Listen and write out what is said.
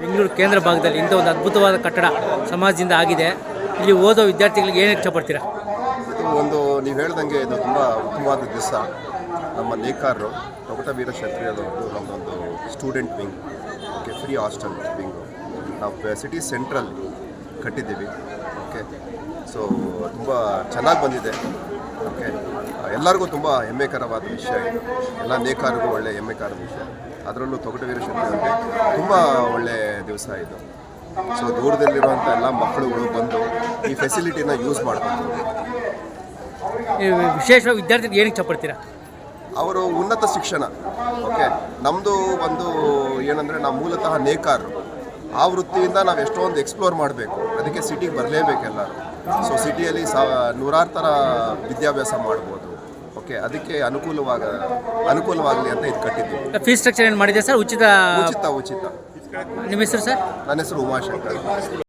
ಬೆಂಗಳೂರು ಕೇಂದ್ರ ಭಾಗದಲ್ಲಿ ಇಂಥ ಒಂದು ಅದ್ಭುತವಾದ ಕಟ್ಟಡ ಸಮಾಜದಿಂದ ಆಗಿದೆ. ಇಲ್ಲಿ ಓದೋ ವಿದ್ಯಾರ್ಥಿಗಳಿಗೆ ಏನು ಇಷ್ಟಪಡ್ತೀರಾ? ಒಂದು ನೀವು ಹೇಳ್ದಂಗೆ ಇದು ತುಂಬ ಉತ್ತಮವಾದ ದಿವಸ. ನಮ್ಮ ನೇಕಾರರು ಪ್ರಕಟ ವೀರ ಕ್ಷತ್ರಿಯದವ್ರದ್ದು ನಮ್ಮದೊಂದು student wing okay free hostel wing ನಾವು ಸಿಟಿ ಸೆಂಟ್ರಲ್ ಕಟ್ಟಿದ್ದೀವಿ ಓಕೆ ಸೊ ತುಂಬ ಚೆನ್ನಾಗಿ ಬಂದಿದೆ ಓಕೆ ಎಲ್ಲರಿಗೂ ತುಂಬ ಹೆಮ್ಮೆಕರವಾದ ವಿಷಯ ಎಲ್ಲ ನೇಕಾರಿಗೂ ಒಳ್ಳೆ ಹೆಮ್ಮೆಕಾರದ ವಿಷಯ. ಅದರಲ್ಲೂ ತೊಗಟ ವೀರ ಕ್ಷತ್ರಿಯವ್ರಿಗೆ ತುಂಬ ಒಳ್ಳೆ ದಿವಸ ಇದು. ಸೊ ದೂರದಲ್ಲಿರುವಂಥ ಎಲ್ಲ ಮಕ್ಕಳುಗಳು ಬಂದು ಈ ಫೆಸಿಲಿಟಿನ ಯೂಸ್ ಮಾಡ್ಬೋದು ಈ ವಿಶೇಷವಾಗಿ ವಿದ್ಯಾರ್ಥಿಗೆ ಏನಕ್ಕೆ ಇಷ್ಟಪಡ್ತೀರಾ ಅವರು ಉನ್ನತ ಶಿಕ್ಷಣ. ಓಕೆ ನಮ್ಮದು ಒಂದು ಏನಂದರೆ ನಾವು ಮೂಲತಃ ನೇಕಾರರು. ಆ ವೃತ್ತಿಯಿಂದ ನಾವು ಎಷ್ಟೊಂದು ಎಕ್ಸ್ಪ್ಲೋರ್ ಮಾಡಬೇಕು. ಅದಕ್ಕೆ ಸಿಟಿಗೆ ಬರಲೇಬೇಕೆಲ್ಲರೂ ಸೊ ಸಿಟಿಯಲ್ಲಿ ಸಾ ನೂರಾರು ಥರ ವಿದ್ಯಾಭ್ಯಾಸ ಮಾಡ್ಬೋದು. ಓಕೆ ಅದಕ್ಕೆ ಅನುಕೂಲವಾಗ ಅನುಕೂಲವಾಗಲಿ ಅಂತ ಇದು ಕಟ್ಟಿದ್ದೀವಿ ಫೀಸ್ ಸ್ಟ್ರಕ್ಚರ್ ಏನು ಮಾಡಿದೆ ಸರ್? ಉಚಿತ ಉಚಿತ ಉಚಿತ. ನಿಮ್ಮ ಹೆಸರು ಸರ್? ನನ್ನ ಹೆಸರು ಉಮಾಶಂಕರ್.